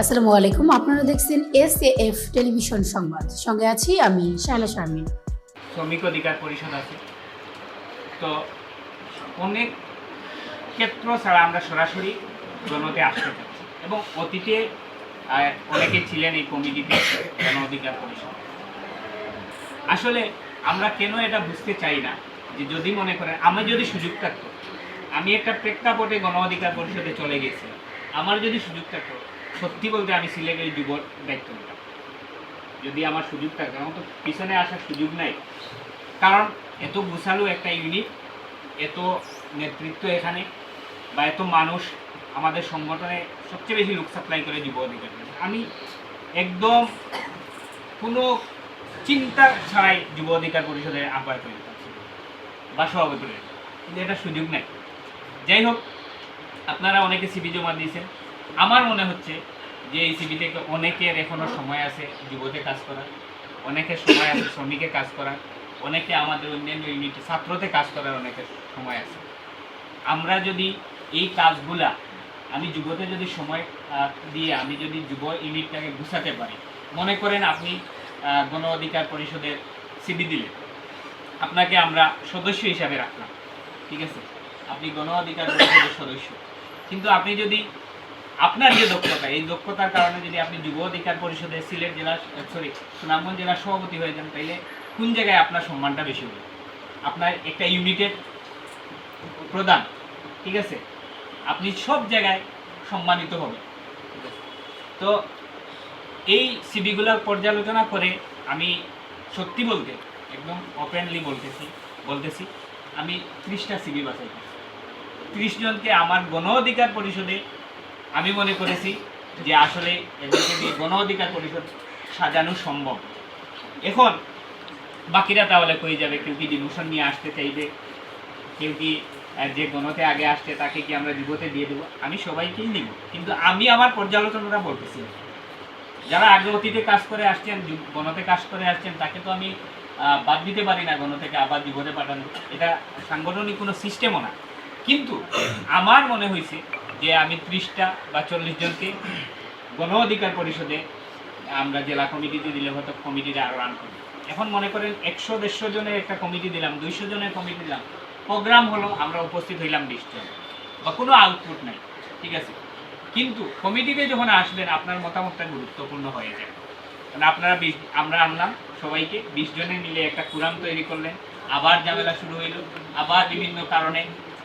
আসসালামু আলাইকুম। আপনারা দেখছেন এস এফ টেলিভিশন সংবাদ। সঙ্গে আছি আমি শায়লা শারমিন। শ্রমিক অধিকার পরিষদ আছে। তো অনেক ক্ষেত্র ছাড়া আমরা সরাসরি গণতে আসতে চাচ্ছি এবং অতীতে অনেকে ছিলেন এই কমিটিতে গণ অধিকার পরিষদ। আসলে আমরা কেন এটা বুঝতে চাই না যে যদি মনে করেন, আমি যদি সুযোগ থাকতো, আমি একটা প্রেক্ষাপটে গণ অধিকার পরিষদে চলে গেছি আমার যদি সুযোগ থাকতো সত্যি বলতে আমি সিলেটের যুব দায়িত্ব নিতাম যদি আমার সুযোগ থাকে, আমার তো পিছনে আসার সুযোগ নাই। কারণ এত গুছালো একটা ইউনিট এত নেতৃত্ব এখানে, বা এত মানুষ আমাদের সংগঠনে সবচেয়ে বেশি লোক সাপ্লাই করে যুব অধিকার। আমি একদম কোনো চিন্তা ছাড়াই যুব অধিকার পরিষদের আহ্বায়ক হয়ে বা সভাপতি কিন্তু এটা সুযোগ নেই। যাই হোক, আপনারা অনেকে সিবি জমা দিয়েছেন। আমার মনে হচ্ছে যে এই সিবি থেকে অনেকের এখনও সময় আছে যুবতে কাজ করার, অনেকের সময় আছে শ্রমিকে কাজ করার, অনেকে আমাদের অন্যান্য ইউনিটে ছাত্রতে কাজ করার অনেকের সময় আছে। আমরা যদি এই কাজগুলা, আমি যুবতে যদি সময় দিয়ে আমি যদি যুব ইউনিটটাকে গুছাতে পারি, মনে করেন আপনি গণ অধিকার পরিষদের সিবি দিলেন। আপনাকে আমরা সদস্য হিসাবে রাখলাম, ঠিক আছে? আপনি গণ অধিকার পরিষদের সদস্য। কিন্তু আপনি যদি আপনার যে দক্ষতা, এই দক্ষতার কারণে যদি আপনি যুব অধিকার পরিষদের সিলেট জেলা সরি সুনামগঞ্জ জেলার সভাপতি হয়ে যান, তাইলে কোন জায়গায় আপনার সম্মানটা বেশি হবে? আপনার একটা ইউনিটের প্রদান ঠিক আছে? আপনি সব জায়গায় সম্মানিত হবে? তো এই সিবিগুলো পর্যালোচনা করে আমি সত্যি বলতে, একদম ওপেনলি বলতেছি বলতেছি, আমি ত্রিশটা সিবি বাছাই ত্রিশ জনকে আমার গণ অধিকার পরিষদে আমি মনে করেছি যে আসলে এদেরকে দিয়ে গণ অধিকার পরিষদ সাজানো সম্ভব। এখন বাকিরা তাহলে কই যাবে? কেউ কি ডিমোশন নিয়ে আসতে চাইবে? কেউ কি যে গণতে আগে আসছে তাকে কি আমরা যুবতে দিয়ে দেবো? আমি সবাইকেই নিব। কিন্তু আমি আমার পর্যালোচনাটা বলতেছি, যারা আগে অতীতে কাজ করে আসছেন গণতে কাজ করে আসছেন, তাকে তো আমি বাদ দিতে পারি না গণ থেকে আবার যুবতে পাঠানো। এটা সাংগঠনিক কোনো সিস্টেমও না। কিন্তু আমার মনে হয়েছে যে আমি ত্রিশটা বা চল্লিশ জনকে গণ অধিকার পরিষদে আমরা জেলা কমিটিতে দিলে হয়তো কমিটিতে আরও রান করি এখন মনে করেন একশো দেড়শো জনের একটা কমিটি দিলাম, দুইশো জনের কমিটি দিলাম। প্রোগ্রাম হলো আমরা উপস্থিত হইলাম বিশ জন বা কোনো আউটপুট নাই, ঠিক আছে? কিন্তু কমিটিতে যখন আসবেন, আপনার মতামতটা গুরুত্বপূর্ণ হয়ে যায়। মানে আপনারা বিশ, আমরা আনলাম সবাইকে, বিশ জনে মিলে একটা কুরাম তৈরি করলেন, আবার ঝামেলা শুরু হইল, আবার বিভিন্ন কারণে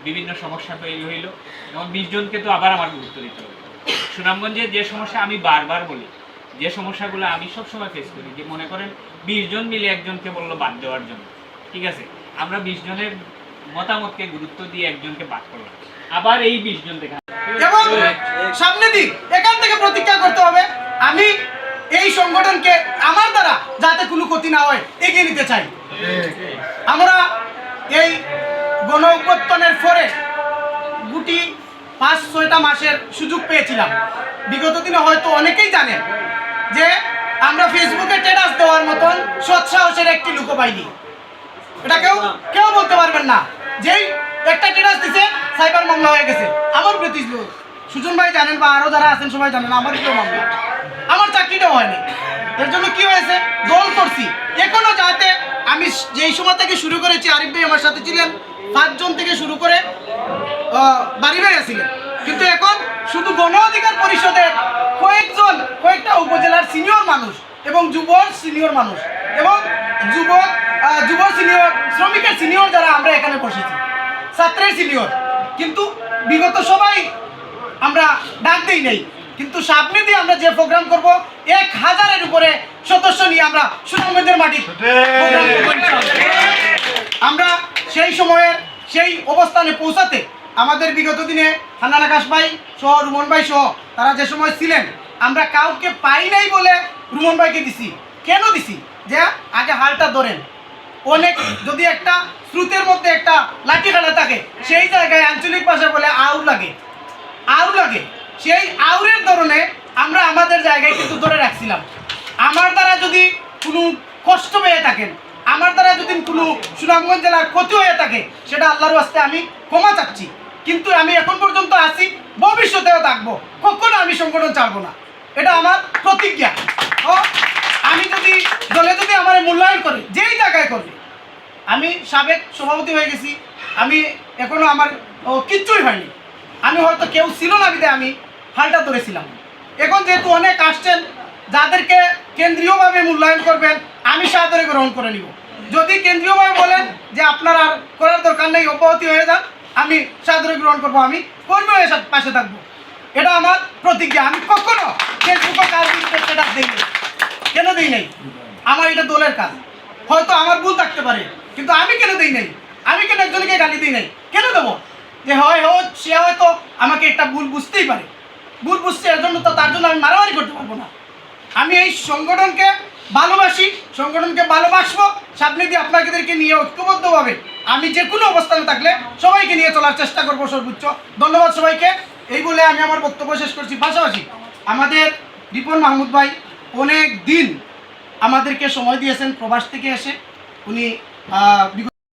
বিভিন্ন সমস্যা তৈরি হইল। এবং বিশ জনকে তো আবার আমার গুরুত্ব দিতে হবে। সুনামগঞ্জের যে সমস্যা আমি বারবার বলি, যে সমস্যাগুলো আমি সবসময় ফেস করি, যে মনে করেন বিশ জন মিলে একজনকে বলল বাদ দেওয়ার জন্য, ঠিক আছে? আমরা বিশ জনের মতামতকে গুরুত্ব দিয়ে একজনকে বাদ করলাম। আবার এই বিশ জন দেখা সামনে দিক, এখান থেকে প্রতিজ্ঞা করতে হবে, আমি এই সংগঠনকে আমার দ্বারা যাতে কোনো ক্ষতি না হয়, এগিয়ে নিতে চাই। আমরা অভ্যুত্থানের পরে গুটি পাঁচ ছয়টা মাসের সুযোগ পেয়েছিলাম। বিগত দিনে হয়তো অনেকেই জানেন যে আমরা ফেসবুকে স্ট্যাটাস দেওয়ার মতন সৎসাহসের একটি লুকো পাইনি। এটা কেউ কেউ বলতে পারবেন না। যেই একটা টেরাস দিছে সাইবার মামলা হয়ে গেছে। আমার প্রতি সুজন ভাই জানেন বা আরও যারা আছেন সবাই জানেন আমার কেউ মামলা। আমার চাকরিটাও হয়নি। এর জন্য কি হয়েছে? দল করছি। এখনও যাতে আমি যেই সময় থেকে শুরু করেছি আরিফ ভাই আমার সাথে ছিলেন পাঁচজন থেকে শুরু করে বাড়ি ভাই আছিলেন কিন্তু এখন শুধু গণ অধিকার পরিষদের কয়েকজন কয়েকটা উপজেলার সিনিয়র মানুষ এবং যুব সিনিয়র মানুষ এবং যুবক যুব সিনিয়র শ্রমিকের সিনিয়র যারা আমরা এখানে বসেছি ছাত্রের সিনিয়র কিন্তু বিগত সবাই আমরা ডাক দিই নেই কিন্তু সামনে দিয়ে আমরা যে প্রোগ্রাম করব এক হাজারের উপরে সদস্য নিয়ে আমরা সুনামগঞ্জের মাটি। আমরা সেই সময়ের সেই অবস্থানে পৌঁছাতে আমাদের বিগত দিনে হান্নান আকাশ ভাই সহ রুমন ভাই সহ তারা যে সময় ছিলেন, আমরা কাউকে পাই নাই বলে রুমন ভাইকে দিছি। কেন দিছি? যে আগে হালটা ধরেন। অনেক যদি একটা স্রোতের মধ্যে একটা লাঠি কাটা থাকে, সেই জায়গায় আঞ্চলিক ভাষা বলে আউ লাগে। আউ লাগে। সেই আউরের ধরনে আমরা আমাদের জায়গায় কিন্তু ধরে রাখছিলাম। আমার দ্বারা যদি কোনো কষ্ট পেয়ে থাকেন আমার দ্বারা যদি কোনো সুনামগঞ্জ জেলার ক্ষতি হয়ে থাকে, সেটা আল্লাহর আস্তে আমি ক্ষমা চাচ্ছি। কিন্তু আমি এখন পর্যন্ত আছি, ভবিষ্যতেও থাকব, কখনো আমি সংগঠন চালবো না। এটা আমার প্রতিজ্ঞা। আমি যদি দলে যদি আমার মূল্যায়ন করে, যেই জায়গায় করবে আমি সাবেক সভাপতি হয়ে গেছি, আমি এখনও আমার কিচ্ছুই হয়নি। আমি হয়তো কেউ ছিল না বিদে আমি হালটা ধরেছিলাম। এখন যেহেতু অনেক আসছেন, যাদেরকে কেন্দ্রীয়ভাবে মূল্যায়ন করবেন আমি সাদরে গ্রহণ করে নিব। যদি কেন্দ্রীয়ভাবে বলেন যে আপনার আর করার দরকার নেই, অব্যাহতি হয়ে যান আমি সাদরে গ্রহণ করব, আমি কর্মী হয়ে পাশে থাকব। এটা আমার প্রতিজ্ঞা। আমি কখনো ফেসবুকে স্ট্যাটাস দিই কেন দিই নাই? আমার এটা দলের কাজ। হয়তো আমার ভুল থাকতে পারে, কিন্তু আমি কেন দিই নাই? আমি কেন একজনকে গালি দিই নাই? কেন দেবো? যে হয় হয় সে হয়তো আমাকে একটা ভুল বুঝতেই পারে। ভুল বুঝছে এর জন্য তো তার জন্য আমি মারামারি করতে পারব না। আমি এই সংগঠনকে ভালোবাসি, সংগঠনকে ভালোবাসবো, সামনে আপনাদেরকে নিয়ে ঐক্যবদ্ধভাবে আমি যে কোনো অবস্থানে থাকলে সবাইকে নিয়ে চলার চেষ্টা করব সর্বোচ্চ। ধন্যবাদ সবাইকে। এই বলে আমি আমার বক্তব্য শেষ করছি। পাশাপাশি আমাদের রিপন মাহমুদ ভাই অনেক দিন আমাদেরকে সময় দিয়েছেন, প্রবাস থেকে এসে। উনি